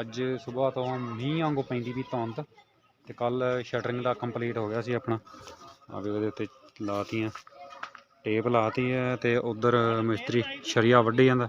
ਅੱਜ ਸਵੇਰ ਤੋਂ ਮੀਂਹ ਵਾਂਗੂ ਪੈਂਦੀ ਵੀ ਧੁੰਦ ਤੇ ਕੱਲ ਸ਼ਟਰਿੰਗ ਦਾ ਕੰਪਲੀਟ ਹੋ ਗਿਆ ਸੀ ਆਪਣਾ। ਆ ਵੀ ਉਹਦੇ ਉੱਤੇ ਲਾਤੀਆਂ ਟੇਪ ਲਾਤੀ ਹੈ ਤੇ ਉਧਰ ਮਿਸਤਰੀ ਸ਼ਰੀਆ ਵੱਢੀ ਜਾਂਦਾ।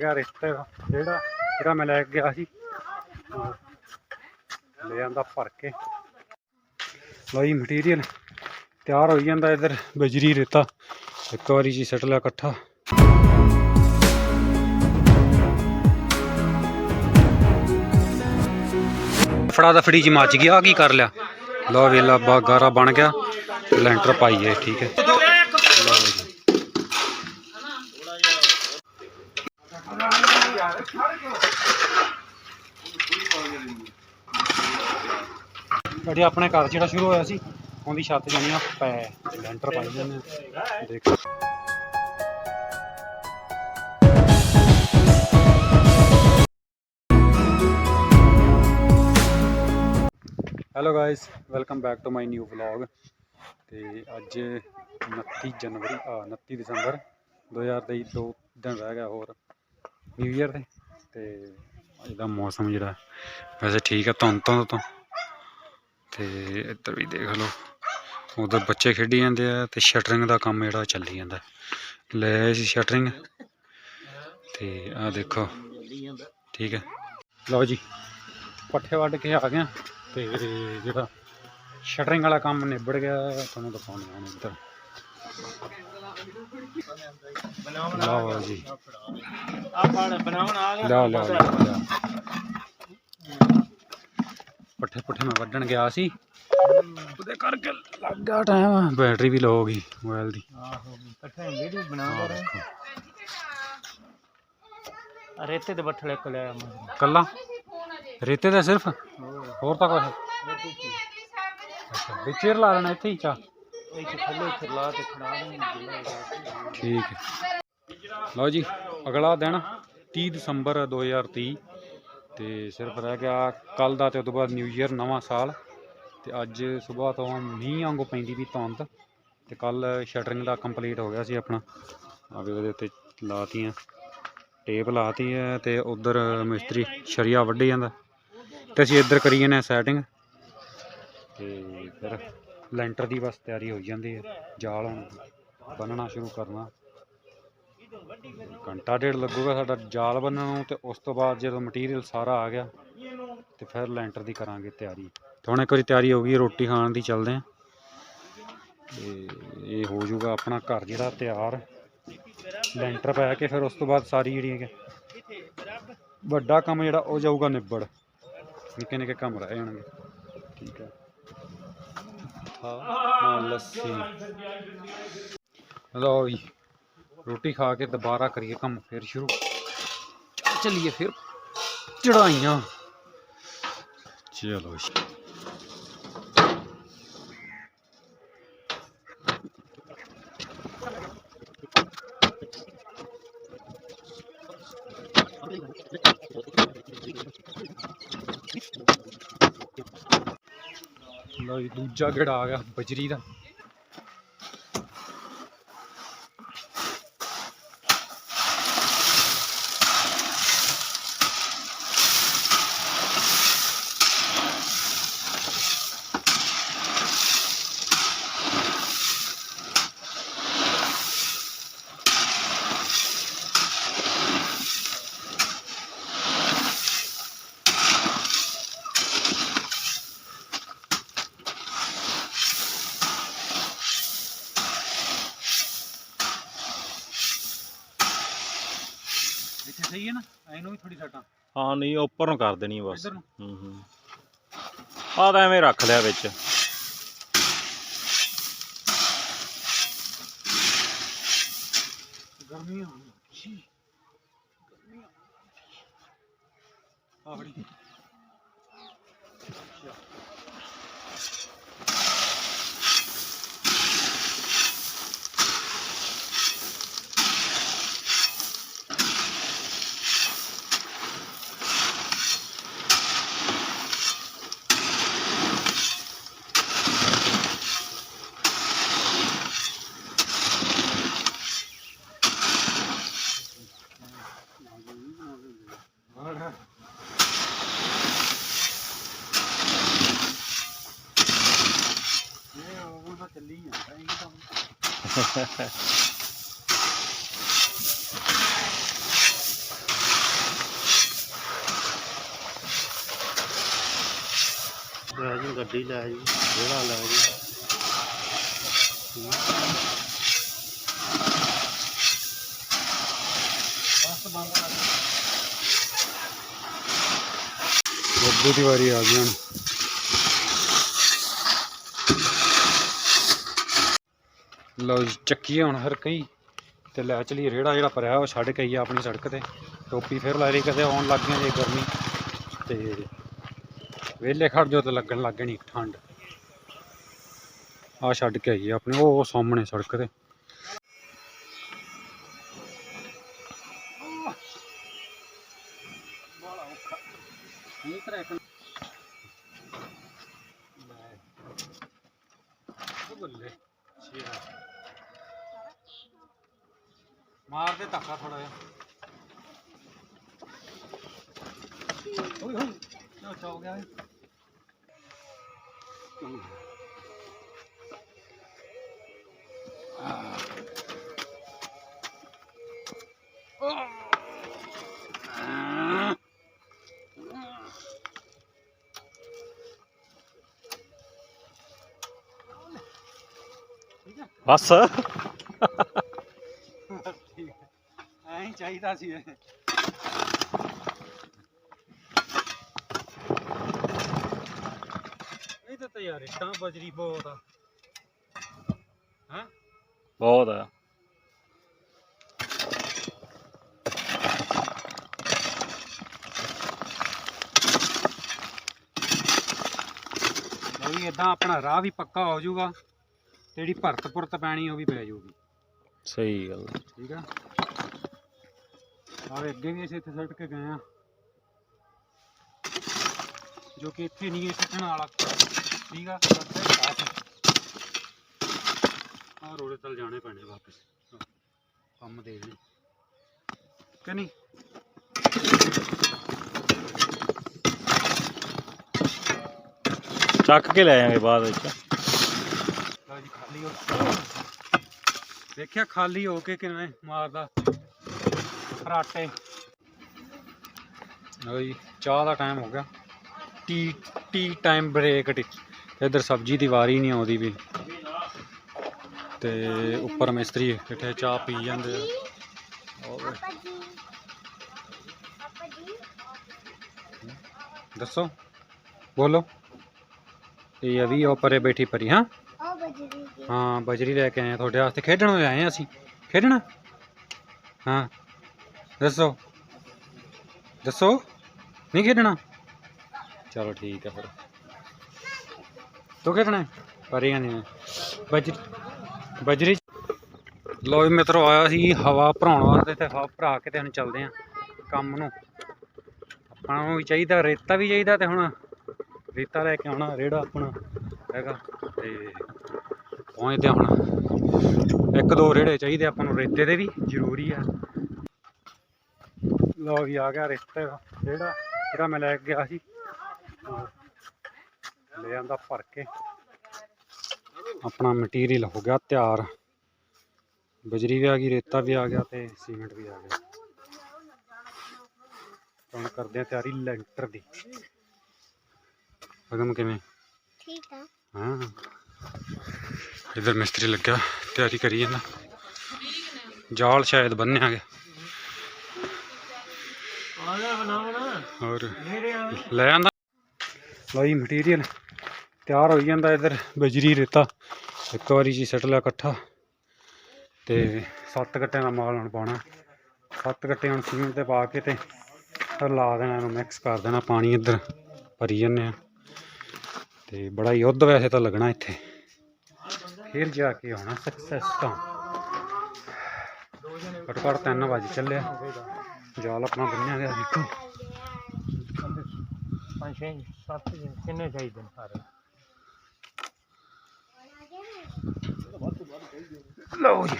ਗਿਆ ਰਿਸ਼ਤੇ ਜਿਹੜਾ ਜਿਹੜਾ ਮੈਂ ਲੈ ਕੇ ਗਿਆ ਸੀ। ਲੈ ਜਾਂਦਾ ਭਰ ਕੇ। ਲਓ ਜੀ ਮਟੀਰੀਅਲ ਤਿਆਰ ਹੋਈ ਜਾਂਦਾ ਇੱਧਰ, ਬਜਰੀ ਰੇਤਾ। ਇੱਕ ਵਾਰੀ ਜੀ ਸੱਟ ਲਿਆ ਇਕੱਠਾ। ਫੜਾ ਦਾ ਫੜੀ ਜੀ, ਮੱਚ ਗਿਆ ਕੀ ਕਰ ਲਿਆ? ਲਓ ਵੇਲਾ, ਬਾ, ਗਾਰਾ ਬਣ ਗਿਆ। ਲੈਂਟਰ ਪਾਈਏ ਠੀਕ ਹੈ ਬੜੀ ਆਪਣੇ ਘਰ ਜਿਹੜਾ ਸ਼ੁਰੂ ਹੋਇਆ ਸੀ, ਉਹਦੀ ਛੱਤ ਜਾਣੀ ਆ, ਪੈ, ਲੈਂਟਰ ਪਾਈ ਜਾਂਦੇ ਆ। ਦੇਖੋ। Hello guys welcome back to my new vlog ਤੇ ਅੱਜ 29 ਜਨਵਰੀ, ਆ 29 ਦਸੰਬਰ 2023 ਦੋ ਦਿਨ ਰਹਿ ਗਿਆ ਹੋਰ ਨਿਊ ਇਅਰ ਦੇ ਤੇ ਅੱਜ ਦਾ ਮੌਸਮ ਜਿਹੜਾ, ਵੈਸੇ ਠੀਕ ਹੈ ਧੁੰਦ ਧੁੰਦ ਤੋਂ। ਤੇ ਇੱਧਰ ਵੀ ਦੇਖ ਲਓ। ਉਧਰ ਬੱਚੇ ਖੇਡੀ ਜਾਂਦੇ ਆ ਤੇ ਸ਼ਟਰਿੰਗ ਦਾ ਕੰਮ ਜਿਹੜਾ ਚੱਲੀ ਜਾਂਦਾ। ਲੈ ਆਏ ਸੀ ਸ਼ਟਰਿੰਗ ਤੇ ਆ ਦੇਖੋ ਠੀਕ ਹੈ ਲਓ ਜੀ ਪੱਠੇ ਵੱਢ ਕੇ ਆ ਗਿਆ ਤੇ ਜਿਹੜਾ ਸ਼ਟਰਿੰਗ ਵਾਲਾ ਕੰਮ ਨਿਬੜ ਗਿਆ ਤੁਹਾਨੂੰ ਦਿਖਾਉਂਦੇ ਹਾਂ ਇੱਧਰ। ਲਓ ਜੀ। ਆ ਫੜ ਬਣਾਉਣ ਆ ਗਿਆ। ਲਿਆਓ ਲਿਆਓ। ਪੱਠੇ ਪੁੱਠੇ ਮੈਂ ਵੱਢਣ ਗਿਆ ਸੀ। ਉਹਦੇ ਕਰਕੇ ਲੱਗ ਗਿਆ ਟਾਈਮ ਬੈਟਰੀ ਵੀ ਲੋ ਹੋ ਗਈ ਮੋਬਾਈਲ ਦੀ। ਆਹੋ ਇਕੱਠੇ ਵੀਡੀਓ ਬਣਾ ਆਹ ਰਹੇ ਰੇਤੇ ਦੇ ਬੱਠਲ ਇੱਕ ਲਿਆ ਮੈਂ ਕੱਲਾ? ਰੇਤੇ ਦਾ ਸਿਰਫ? ਹੋਰ। ਤਾਂ ਕੁਛ? ਰੇਤੇ ਕੀ ਅੱਛਾ ਵਿੱਚੇ ਲਾ ਲੈਣਾ ਇੱਥੇ ਹੀ ਚਾ। ਕਿ ਥੱਲੇ ਕੇ ਖੜਾ ਦੇ ਠੀਕ ਹੈ। ਲਓ ਜੀ ਅਗਲਾ ਦਿਨ 30 ਦਸੰਬਰ 2023 ਤੇ ਸਿਰਫ ਰਹਿ ਗਿਆ ਕੱਲ ਦਾ ਤੇ ਉਸ ਤੋਂ ਬਾਅਦ ਨਿਊ ਈਅਰ ਨਵਾਂ ਸਾਲ। ਤੇ ਅੱਜ ਸਵੇਰ ਤੋਂ ਮੀਂਹ ਵਾਂਗੂ ਪੈਂਦੀ ਵੀ ਧੁੰਦ। ਤੇ ਕੱਲ ਸ਼ਟਰਿੰਗ ਦਾ ਕੰਪਲੀਟ ਹੋ ਗਿਆ ਸੀ ਆਪਣਾ। ਆ ਉਹਦੇ ਉੱਤੇ ਲਾਤੀਆਂ ਟੇਪ ਲਾਤੀ ਹੈ ਤੇ ਉਧਰ ਮਿਸਤਰੀ ਸ਼ਰੀਆ ਵੱਢੀ ਜਾਂਦਾ। ਤੇ ਅਸੀਂ ਇੱਧਰ ਕਰੀ ਜਾਂਦੇ ਹਾਂ ਸੈਟਿੰਗ ਤੇ ਫਿਰ ਲੈਂਟਰ ਦੀ ਬਸ ਤਿਆਰੀ ਹੋ ਜਾਂਦੀ ਹੈ। ਜਾਲ ਹੁਣ ਬੰਨਣਾ ਸ਼ੁਰੂ ਕਰਨਾ। ਘੰਟਾ ਡੇਢ ਲੱਗੂਗਾ ਸਾਡਾ ਜਾਲ ਬੰਨਣ ਨੂੰ ਤੇ ਉਸ ਤੋਂ ਬਾਅਦ ਜਦੋਂ ਮਟੀਰੀਅਲ ਸਾਰਾ ਆ ਗਿਆ ਤੇ ਫਿਰ ਲੈਂਟਰ ਦੀ ਕਰਾਂਗੇ ਤਿਆਰੀ। ਤੇ ਹੁਣ ਇੱਕ ਵਾਰੀ ਤਿਆਰੀ ਹੋ ਗਈ, ਰੋਟੀ ਖਾਣ ਦੀ ਚੱਲਦੇ ਆ ਤੇ ਇਹ ਹੋ ਜਾਊਗਾ ਆਪਣਾ ਘਰ ਜਿਹੜਾ ਤਿਆਰ। ਲੈਂਟਰ ਪਾ ਕੇ ਫਿਰ ਉਸ ਤੋਂ ਬਾਅਦ ਸਾਰੀ ਜਿਹੜੀ ਹੈ ਵੱਡਾ ਕੰਮ ਜਿਹੜਾ ਉਹ ਜਾਊਗਾ ਨਿਬੜ। ਨਿੱਕੇ ਨਿੱਕੇ ਕੰਮ ਰਹਿ ਜਾਣਗੇ। ਠੀਕ ਹੈ, ਹਾਂ, ਲੱਸੀ। ਲਓ ਜੀ। ਰੋਟੀ ਖਾ ਕੇ ਦੁਬਾਰਾ ਕਰੀਏ ਕੰਮ, ਫਿਰ ਸ਼ੁਰੂ। ਚੱਲੀਏ ਫਿਰ। ਚੜਾਈਆਂ ਚਲੋ ਜੀ। ਜੀ, ਦੂਜਾ ਗੇੜਾ ਆ ਗਿਆ ਬਜਰੀ ਦਾ। ਸਹੀ ਹੈ ਨਾ? ਇਹਨੂੰ ਵੀ ਥੋੜੀ ਸੱਟਾਂ। ਹਾਂ ਨਹੀਂ ਉੱਪਰ ਨੂੰ ਕਰ ਦੇਣੀ ਆ ਬਸ। ਇੱਧਰ ਨੂੰ। ਹੂੰ ਹੂੰ। ਆ ਤਾਂ ਐਵੇਂ ਰੱਖ ਲਿਆ ਵਿੱਚ। ਗਰਮੀਆਂ ਜੀ ਗਰਮੀਆਂ ਆ ਫੜੀ ਹੁਣ ਇਹ ਉਹ ਤਾਂ ਚੱਲੀ ਜਾਂਦਾ ਇਹ ਕੰਮ ਲੈ ਜੀ ਗੱਡੀ ਲੈ ਜੀ ਜਿਹੜਾ ਲੈ ਜੀ ਬਸ ਬੱਬੂ ਦੀ ਵਾਰੀ ਆ ਗਈ ਹੁਣ ਲਓ ਜੀ, ਚੱਕੀਏ ਹੁਣ ਹਰ ਕਈ ਤੇ ਲੈ ਚਲੀ ਰੇੜਾ ਜਿਹੜਾ ਭਰਿਆ ਉਹ ਛੱਡ ਕੇ ਆਈ ਆਪਣੀ ਸੜਕ ਤੇ। ਟੋਪੀ ਫਿਰ ਲੈ ਲਈ ਕਦੇ ਆਉਣ ਲੱਗ ਗਈਆਂ ਜੇ ਗਰਮੀ। ਤੇ ਵਿਹਲੇ ਖੜ ਜੋ ਤੇ ਲੱਗਣ ਲੱਗ ਗਣੀ ਠੰਡ। ਆ ਛੱਡ ਕੇ ਆਈ ਆਪਣੇ, ਉਹ ਸਾਹਮਣੇ ਸੜਕ ਤੇ। ਬੱਲੇ। ਸ਼ੇਰਾ ਮਾਰ ਦੇ ਧੱਕਾ ਥੋੜਾ ਜਿਹਾ ਓਏ ਹੋਏ ਨਾ ਚੌ ਗਿਆ ਇਹ। ਬਸ ਚਾਹੀਦਾ ਸੀ ਇਹ। ਇਹ ਤਾਂ ਯਾਰ ਇੱਟਾਂ ਬਜਰੀ ਬਹੁਤ ਆ। ਹੈ? ਬਹੁਤ ਆ। ਉਹ ਵੀ ਇਦਾਂ ਆਪਣਾ ਰਾਹ ਵੀ ਪੱਕਾ ਹੋ ਜਾਊਗਾ। ਤੇ ਜਿਹੜੀ ਭਰਤ ਪੁਰਤ ਪੈਣੀ ਉਹ ਵੀ ਪੈ ਜਾਊਗੀ। ਸਹੀ ਗੱਲ। ਠੀਕ ਆ? ਆਵੇ ਅੱਗੇ ਵੀ ਅਸੀਂ ਇੱਥੇ ਸੱਟ ਕੇ ਗਏ ਆ ਜੋ ਕਿ ਇੱਥੇ ਨਹੀਂ ਇਹ ਸੱਟਣ ਵਾਲਾ ਠੀਕ ਆ? ਆ ਰੋੜੇ ਤਲ ਜਾਣੇ ਪੈਣੇ ਵਾਪਸ। ਕੰਮ ਦੇ ਨੇ ਕਿ ਨਹੀਂ? ਚੱਕ ਕੇ ਲੈ ਜਾਾਂਗੇ ਬਾਅਦ ਵਿੱਚ। ਲਓ ਜੀ ਖਾਲੀ ਹੋ ਦੇਖਿਆ ਖਾਲੀ ਹੋ ਕੇ ਕਿਵੇਂ ਮਾਰਦਾ। ਫਰਾਟੇ ਲਓ ਜੀ, ਚਾਹ ਦਾ ਟਾਈਮ ਹੋ ਗਿਆ। ਟੀ ਟੀ ਟਾਈਮ ਬ੍ਰੇਕ ਇਧਰ ਸਬਜ਼ੀ ਦੀ ਵਾਰੀ ਨਹੀਂ ਆਉਂਦੀ ਵੀ। ਤੇ ਉੱਪਰ ਮਿਸਤਰੀ ਇਕੱਠੇ ਚਾਹ ਪੀ ਜਾਂਦੇ ਦੱਸੋ? ਬੋਲੋ। ਇਹ ਅਵੀ ਉਹ ਪਰੇ ਬੈਠੀ ਪਰੀ, ਹਾਂ? ਬਜਰੀ ਹਾਂ, ਬਜਰੀ ਲੈ ਕੇ ਆਏ ਤੁਹਾਡੇ ਵਾਸਤੇ। ਖੇਡਣ ਆਏ ਅਸੀਂ। ਖੇਡਣਾ? ਹਾਂ। ਦੱਸੋ। ਦੱਸੋ। ਨਹੀਂ ਖੇਡਣਾ? ਚਲੋ ਠੀਕ ਹੈ ਫਿਰ। ਤੂੰ ਖੇਡਣਾ? ਪਰੀਆਂ ਨਹੀਂ। ਬਜਰੀ ਬਜਰੀ ਲੋ ਵੀ ਮਿੱਤਰੋ ਆਇਆ ਸੀ ਹਵਾ ਭਰਾਉਣ ਵਾਸਤੇ ਤੇ ਹਵਾ ਭਰਾ ਕੇ ਤੇ ਹੁਣ ਚੱਲਦੇ ਆ ਕੰਮ ਨੂੰ। ਆਪਾਂ ਨੂੰ ਵੀ ਚਾਹੀਦਾ ਰੇਤਾ ਵੀ ਚਾਹੀਦਾ ਤੇ ਹੁਣ ਰੇਤਾ ਲੈ ਕੇ ਆਉਣਾ ਰੇੜਾ ਆਪਣਾ ਹੈਗਾ ਤੇ ਪਹੁੰਚਦੇ ਹੁਣ। ਇੱਕ ਦੋ ਰੇੜੇ ਚਾਹੀਦੇ ਆਪਾਂ ਨੂੰ ਰੇਤੇ ਦੇ ਵੀ ਜ਼ਰੂਰੀ ਆ। ਲਓ ਵੀ ਆ ਗਿਆ ਰੇਤੇ ਦਾ ਰੇੜਾ ਜਿਹੜਾ ਮੈਂ ਲੈ ਕੇ ਗਿਆ ਸੀ। ਲੈ ਆਂਦਾ ਭਰ ਕੇ। ਆਪਣਾ ਮਟੀਰੀਅਲ ਹੋ ਗਿਆ ਤਿਆਰ। ਬਜਰੀ ਵੀ ਆ ਗਈ ਰੇਤਾ ਵੀ ਆ ਗਿਆ ਤੇ ਸੀਮੈਂਟ ਵੀ ਆ ਗਿਆ। ਹੁਣ ਕਰਦੇ ਆ ਤਿਆਰੀ ਲੈਂਟਰ ਦੀ। ਅਗਮ ਕਿਵੇਂ? ਠੀਕ ਆ। ਹਾਂ। ਇਧਰ ਮਿਸਤਰੀ ਲੱਗਾ ਤਿਆਰੀ ਕਰੀ ਜਾਂਦਾ ਜਾਲ ਸ਼ਾਇਦ ਬੰਨਿਆ ਗਿਆ ਆ। ਲੈ ਆਂਦਾ। ਲਓ ਜੀ ਮਟੀਰੀਅਲ ਤਿਆਰ ਹੋਈ ਜਾਂਦਾ ਇਧਰ ਬਜਰੀ ਰੇਤਾ। ਇੱਕ ਵਾਰੀ ਜੀ ਸੱਟ ਲਿਆ ਇਕੱਠਾ। ਤੇ ਸੱਤ ਗੱਟਿਆਂ ਦਾ ਮਾਲ ਹੁਣ ਪਾਉਣਾ। ਸੱਤ ਗੱਟੇ ਹੁਣ ਸੀਮੈਂਟ ਤੇ ਪਾ ਕੇ ਤੇ ਫਿਰ ਲਾ ਦੇਣਾ ਇਹਨੂੰ ਮਿਕਸ ਕਰ ਦੇਣਾ ਪਾਣੀ ਇੱਧਰ। ਭਰੀ ਜੰਨੇ ਆ। ਤੇ ਬੜਾ ਯੁੱਧ ਵੈਸੇ ਤਾਂ ਲੱਗਣਾ ਇੱਥੇ। ਫਿਰ ਜਾ ਕੇ ਹੋਣਾ ਸਕਸੈਸ ਤਾਂ। ਘੱਟੋ ਘੱਟ ਤਿੰਨ ਵਜੇ ਚੱਲਿਆ ਜਾਲ ਆਪਣਾ ਬੰਨਿਆ ਗਿਆ ਦੇਖੋ। ਪੰਜ ਛੇ ਸੱਤ ਕਿੰਨੇ ਚਾਹੀਦੇ ਨੇ ਸਾਰੇ? ਲਓ ਜੀ।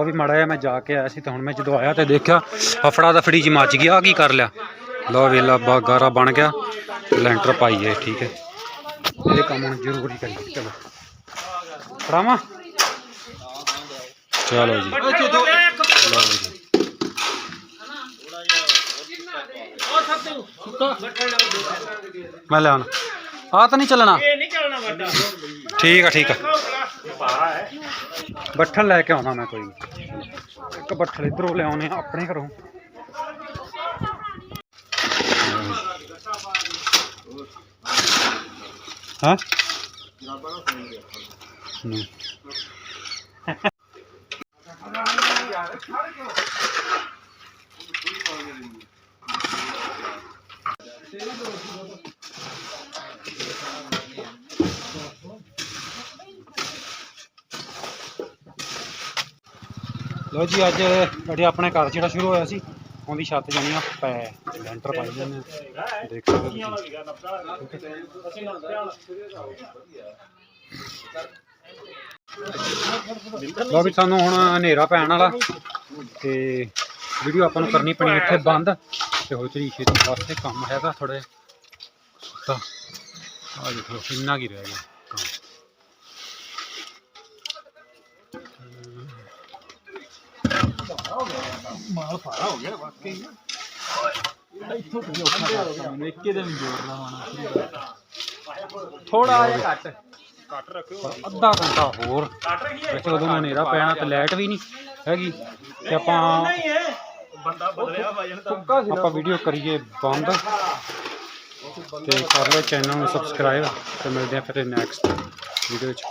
ਉਹ ਵੀ ਮਾੜਾ ਜਿਹਾ ਮੈਂ ਜਾ ਕੇ ਆਇਆ ਸੀ ਤੇ ਹੁਣ ਮੈਂ ਜਦੋਂ ਆਇਆ ਤੇ ਦੇਖਿਆ ਹਫੜਾ ਦਫੜੀ ਜੀ ਮੱਚ ਗਿਆ, ਆਹ ਕੀ ਕਰ ਲਿਆ? ਲਓ ਵੇਲਾ ਬਾ ਗਾਰਾ ਬਣ ਗਿਆ, ਲੈਂਟਰ ਪਾਈਏ ਠੀਕ ਹੈ ਇਹ ਕੰਮ ਹੁਣ ਜ਼ਰੂਰੀ ਕਰੀਏ ਚਲੋ। ਫੜਾਵਾਂ? ਚਲੋ ਜੀ। ਲਓ ਜੀ। ਮੈਂ ਲਿਆਉਣਾ ਆ ਤਾਂ ਨਹੀਂ ਚੱਲਣਾ? ਇਹ ਨਹੀਂ ਚੱਲਣਾ ਵੱਡਾ ਠੀਕ ਆ ਠੀਕ ਆ। ਬੱਠਲ ਲੈ ਕੇ ਆਉਣਾ ਮੈਂ ਕੋਈ। ਇੱਕ ਬੱਠਲ ਇਧਰੋਂ ਲਿਆਉਣੇ ਆ, ਆਪਣੇ ਘਰੋਂ। ਹਾਂ? ਨਹੀਂ ਲੋ ਜੀ, ਅੱਜ ਸਾਡੇ ਆਪਣੇ ਘਰ ਜਿਹੜਾ ਸ਼ੁਰੂ ਹੋਇਆ ਸੀ, ਉਹਦੀ ਛੱਤ ਜਾਣੀ ਆ, ਪੈ ਲੈਂਟਰ ਪਾਈ ਜਾਂਦੇ ਆ। ਦੇਖ ਸਕਦੇ ਲੋ ਵੀ, ਸਾਨੂੰ ਹੁਣ ਹਨੇਰਾ ਪੈਣ ਵਾਲਾ, ਤੇ ਵੀਡੀਓ ਆਪਾਂ ਨੂੰ ਕਰਨੀ ਪਣੀ ਇੱਥੇ ਬੰਦ। ਤੇ ਹੋ ਚਲੀ ਛੇਤੀ ਵਾਸਤੇ ਕੰਮ ਹੈਗਾ ਥੋੜੇ ਤਾਂ ਆ ਦੇਖੋ ਇੰਨਾ ਕੀ ਰਹਿ ਗਿਆ। ਕੰਮ ਥੋੜਾ ਜਿਹਾ ਘੱਟ। ਕੱਟ ਰੱਖਿਓ। ਅੱਧਾ ਘੰਟਾ ਹੋਰ। ਵੈਸੇ ਉਦੋਂ ਹਨੇਰਾ ਪੈਣਾ ਤੇ ਲਾਈਟ ਵੀ ਨਹੀਂ ਹੈਗੀ। ਤੇ ਆਪਾਂ ਬੰਦਾ ਬਦਲਿਆ ਵਜਨ ਤਾਂ। ਆਪਾਂ ਵੀਡੀਓ ਕਰੀਏ ਬੰਦ। ਤੇ ਕਰ ਲਓ ਚੈਨਲ ਨੂੰ ਸਬਸਕ੍ਰਾਈਬ। ਤੇ ਮਿਲਦੇ ਆ ਫਿਰ ਨੈਕਸਟ ਵੀਡੀਓ 'ਚ।